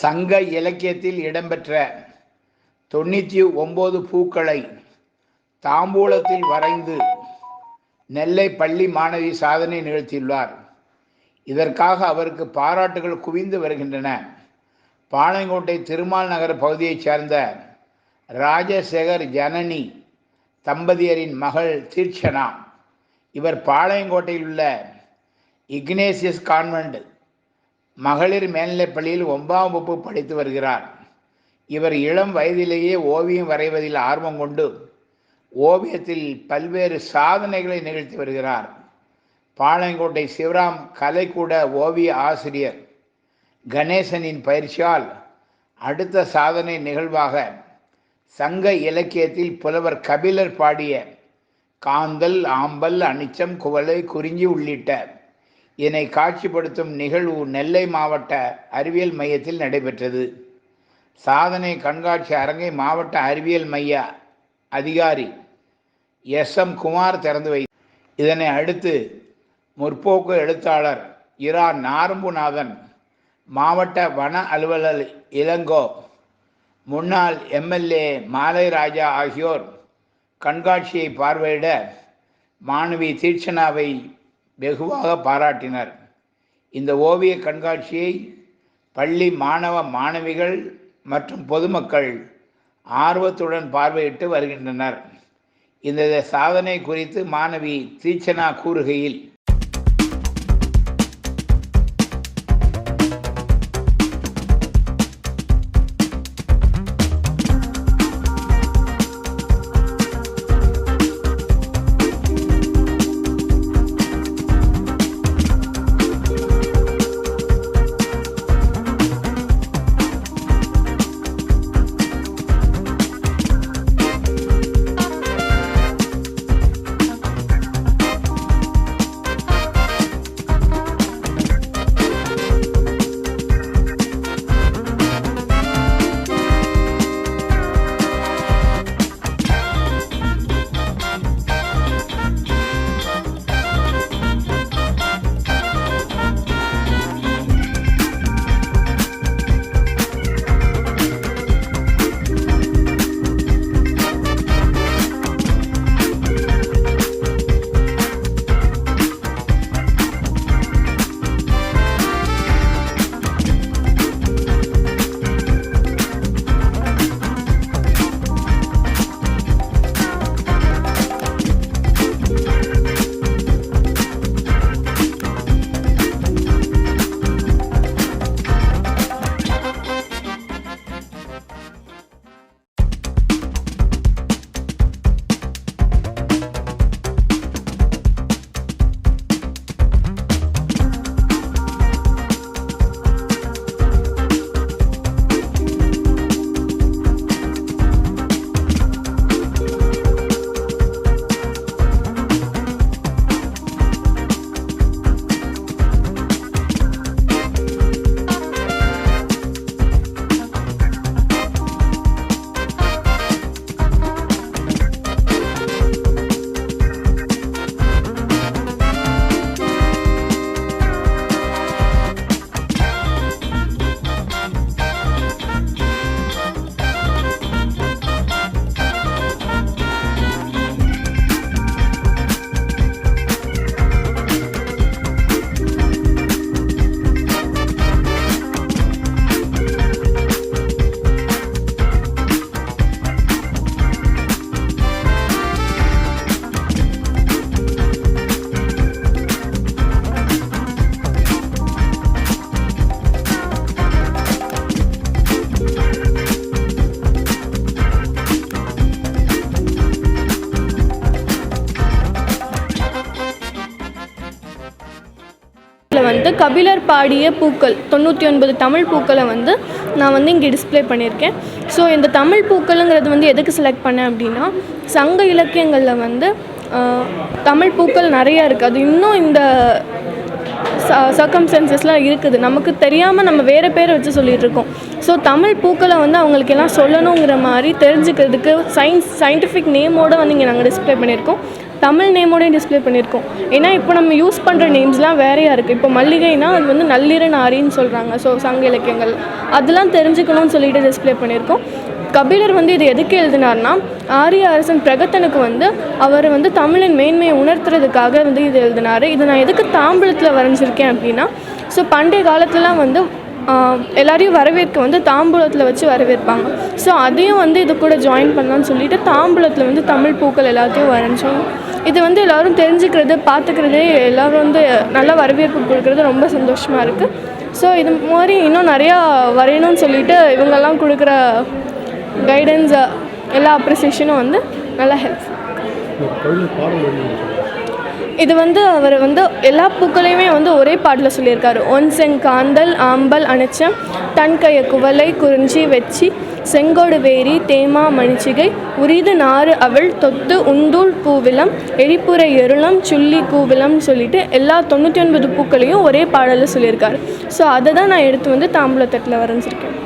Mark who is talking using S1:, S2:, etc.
S1: சங்க இலக்கியத்தில் இடம்பெற்ற தொண்ணூற்றி ஒம்பது பூக்களை தாம்பூலத்தில் வரைந்து நெல்லை பள்ளி மாணவி சாதனை நிகழ்த்தியுள்ளார். இதற்காக அவருக்கு பாராட்டுகள் குவிந்து வருகின்றன. பாளையங்கோட்டை திருமால் நகர் பகுதியைச் சேர்ந்த ராஜசேகர் ஜனனி தம்பதியரின் மகள் தீட்சணா இவர் பாளையங்கோட்டையில் உள்ள இக்னேசியஸ் கான்வெண்ட் மகளிர் மேல்நிலைப் பள்ளியில் ஒன்பதாம் வகுப்பு படித்து வருகிறார். இவர் இளம் வயதிலேயே ஓவியம் வரைவதில் ஆர்வம் கொண்டு ஓவியத்தில் பல்வேறு சாதனைகளை நிகழ்த்தி வருகிறார். பாளையங்கோட்டை சிவராம் கலைக்கூட ஓவிய ஆசிரியர். கணேசனின் பயிற்சியால் அடுத்த சாதனை நிகழ்வாக சங்க இலக்கியத்தில் புலவர் கபிலர் பாடிய காந்தல் ஆம்பல் அனிச்சம் குவலை குறிஞ்சி உள்ளிட்ட இதனை காட்சிப்படுத்தும் நிகழ்வு நெல்லை மாவட்ட அறிவியல் மையத்தில் நடைபெற்றது. சாதனை கண்காட்சி அரங்கை மாவட்ட அறிவியல் மைய அதிகாரி எஸ். எம். குமார் திறந்து வை இதனை அடுத்து முற்போக்கு எழுத்தாளர் இரா. நாரம்புநாதன் மாவட்ட வன அலுவலர் இளங்கோ முன்னாள் எம்எல்ஏ மாலை ராஜா ஆகியோர் கண்காட்சியை பார்வையிட மாணவி தீட்சணாவை வெகுவாக பாராட்டினர். இந்த ஓவிய கண்காட்சியை பள்ளி மாணவ மாணவிகள் மற்றும் பொதுமக்கள் ஆர்வத்துடன் பார்வையிட்டு வருகின்றனர். இந்த சாதனை குறித்து மாணவி தீட்சனா கூறுகையில்
S2: கபிலர் பாடிய பூக்கள் தொண்ணூற்றி ஒன்பது தமிழ் பூக்களை வந்து நான் வந்து இங்கே டிஸ்ப்ளே பண்ணியிருக்கேன். ஸோ இந்த தமிழ் பூக்களுங்கிறது வந்து எதுக்கு செலக்ட் பண்ணேன் அப்படின்னா சங்க இலக்கியங்களில் வந்து தமிழ் பூக்கள் நிறையா இருக்குது அது இன்னும் இந்த சர்க்கம்ஸ்டன்சஸ்லாம் இருக்குது. நமக்கு தெரியாமல் நம்ம வேறு பேரை வச்சு சொல்லிகிட்டு இருக்கோம். ஸோ தமிழ் பூக்களை வந்து அவங்களுக்கு எல்லாம் சொல்லணுங்கிற மாதிரி தெரிஞ்சுக்கிறதுக்கு சயின்ஸ் சயின்டிஃபிக் நேமோடு வந்து இங்கே நாங்கள் டிஸ்ப்ளே பண்ணியிருக்கோம். தமிழ் நேமோடய டிஸ்ப்ளே பண்ணியிருக்கோம். ஏன்னா இப்போ நம்ம யூஸ் பண்ணுற நேம்ஸ்லாம் வேறையாக இருக்குது இப்போ மல்லிகைனா அது வந்து நள்ளிரன் ஆரின்னு சொல்கிறாங்க ஸோ சங்க இலக்கியங்கள். அதெல்லாம் தெரிஞ்சுக்கணும்னு சொல்லிட்டு டிஸ்ப்ளே பண்ணியிருக்கோம். கபிலர் வந்து இது எதுக்கு எழுதினார்னா ஆரிய அரசன் பிரகத்தனுக்கு வந்து அவர் வந்து தமிழின் மேன்மையை உணர்த்துறதுக்காக வந்து இது எழுதினார். இது நான் எதுக்கு தாம்பூலத்தில் வரைஞ்சிருக்கேன் அப்படின்னா ஸோ பண்டைய காலத்துலலாம் வந்து எல்லாரையும் வரவேற்க வந்து தாம்பூலத்தில் வச்சு வரவேற்பாங்க. ஸோ அதையும் வந்து இது கூட ஜாயின் பண்ணலாம்னு சொல்லிட்டு தாம்பூலத்தில் வந்து தமிழ் பூக்கள் எல்லாத்தையும் வரைஞ்சோம். இது வந்து எல்லோரும் தெரிஞ்சுக்கிறது பார்த்துக்கிறதே எல்லோரும் வந்து நல்லா வரவேற்பு கொடுக்குறது ரொம்ப சந்தோஷமாக இருக்குது ஸோ இது மாதிரி இன்னும் நிறையா வரையணும்னு சொல்லிட்டு இவங்கெல்லாம் கொடுக்குற கைடன்ஸ் எல்லா அப்ரிசியேஷனும் வந்து நல்லா ஹெல்ப் இது வந்து அவர் வந்து எல்லா பூக்களையுமே வந்து ஒரே பாட்டில் சொல்லியிருக்காரு. ஒன்செங் காந்தல் ஆம்பல் அணைச்சம் தன்கைய குவளை குறிஞ்சி வெச்சி செங்கோடு வேரி தேமா மணிச்சிகை உரிது நாறு அவள் தொத்து உந்தூள் பூவிலம் எரிப்புரை எருளம் சுள்ளி கூவிலம்னு சொல்லிட்டு எல்லா தொண்ணூற்றி ஒன்பது பூக்களையும் ஒரே பாடலில் சொல்லியிருக்காரு. ஸோ அதை தான் நான் எடுத்து வந்து தாம்பூலத்தட்டில் வரைஞ்சிருக்கேன்.